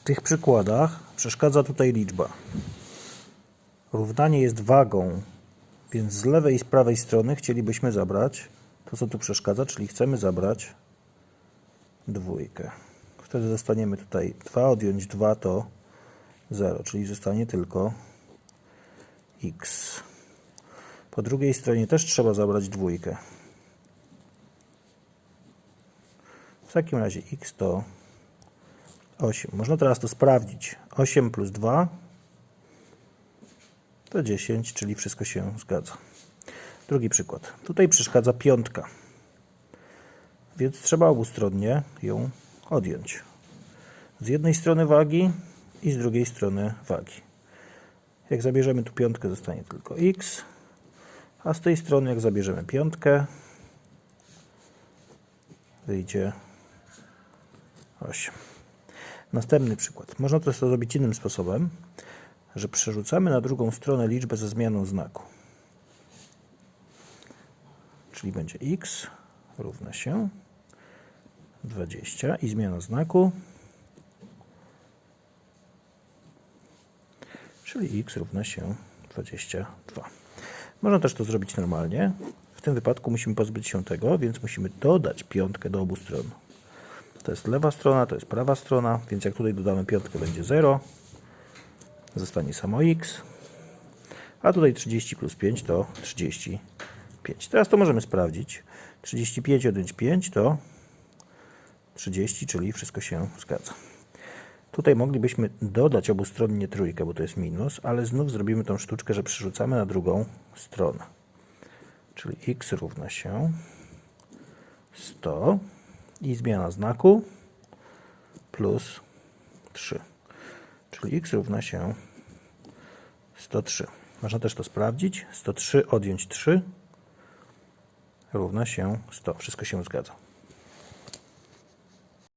W tych przykładach przeszkadza tutaj liczba. Równanie jest wagą, więc z lewej i z prawej strony chcielibyśmy zabrać to, co tu przeszkadza, czyli chcemy zabrać dwójkę. Wtedy zostaniemy tutaj 2, odjąć 2 to 0, czyli zostanie tylko x. Po drugiej stronie też trzeba zabrać dwójkę. W takim razie x to 8. Można teraz to sprawdzić. 8 plus 2 to 10, czyli wszystko się zgadza. Drugi przykład. Tutaj przeszkadza piątka, więc trzeba obustronnie ją odjąć. Z jednej strony wagi i z drugiej strony wagi. Jak zabierzemy tu piątkę, zostanie tylko x, a z tej strony, jak zabierzemy piątkę, wyjdzie 8. Następny przykład. Można to zrobić innym sposobem, że przerzucamy na drugą stronę liczbę ze zmianą znaku. Czyli będzie x równa się 20 i zmiana znaku, czyli x równa się 22. Można też to zrobić normalnie. W tym wypadku musimy pozbyć się tego, więc musimy dodać piątkę do obu stron. To jest lewa strona, to jest prawa strona, więc jak tutaj dodamy piątkę będzie 0. Zostanie samo x. A tutaj 30 plus 5 to 35. Teraz to możemy sprawdzić. 35 odjąć 5 to 30, czyli wszystko się zgadza. Tutaj moglibyśmy dodać obustronnie trójkę, bo to jest minus, ale znów zrobimy tą sztuczkę, że przerzucamy na drugą stronę. Czyli x równa się 100 i zmiana znaku plus 3. Czyli x równa się 103. Można też to sprawdzić. 103 odjąć 3 równa się 100. Wszystko się zgadza.